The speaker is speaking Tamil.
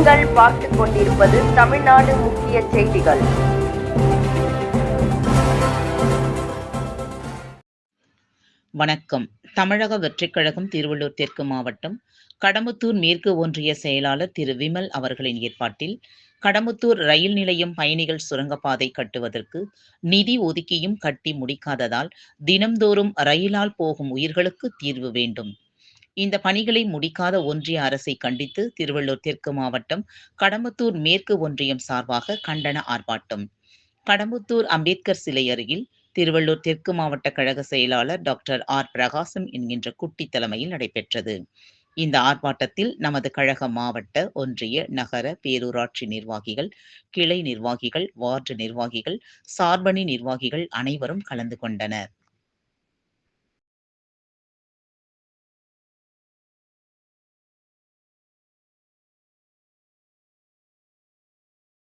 நீங்கள் பார்த்துக் கொண்டிருப்பது தமிழ்நாடு முக்கிய செய்திகள். வணக்கம். தமிழக வெற்றிக் கழகம் திருவள்ளூர் தெற்கு மாவட்டம் கடம்புத்தூர் மேற்கு ஒன்றிய செயலாளர் திரு விமல் அவர்களின் ஏற்பாட்டில் கடம்புத்தூர் ரயில் நிலையம் பயணிகள் சுரங்கப்பாதை கட்டுவதற்கு நிதி ஒதுக்கியும் கட்டி முடிக்காததால் தினம்தோறும் ரயிலால் போகும் உயிர்களுக்கு தீர்வு வேண்டும். இந்த பணிகளை முடிக்காத ஒன்றிய அரசை கண்டித்து திருவள்ளூர் தெற்கு மாவட்டம் கடம்பத்தூர் மேற்கு ஒன்றியம் சார்பாக கண்டன ஆர்ப்பாட்டம். கடம்பத்தூர் அம்பேத்கர் சிலை அருகில் திருவள்ளூர் தெற்கு மாவட்ட கழக செயலாளர் டாக்டர் ஆர். பிரகாசம் என்கின்ற குட்டி தலைமையில் நடைபெற்றது. இந்த ஆர்ப்பாட்டத்தில் நமது கழக மாவட்ட ஒன்றிய நகர பேரூராட்சி நிர்வாகிகள் கிளை நிர்வாகிகள் வார்டு நிர்வாகிகள் சார்பணி நிர்வாகிகள் அனைவரும் கலந்து கொண்டனர்.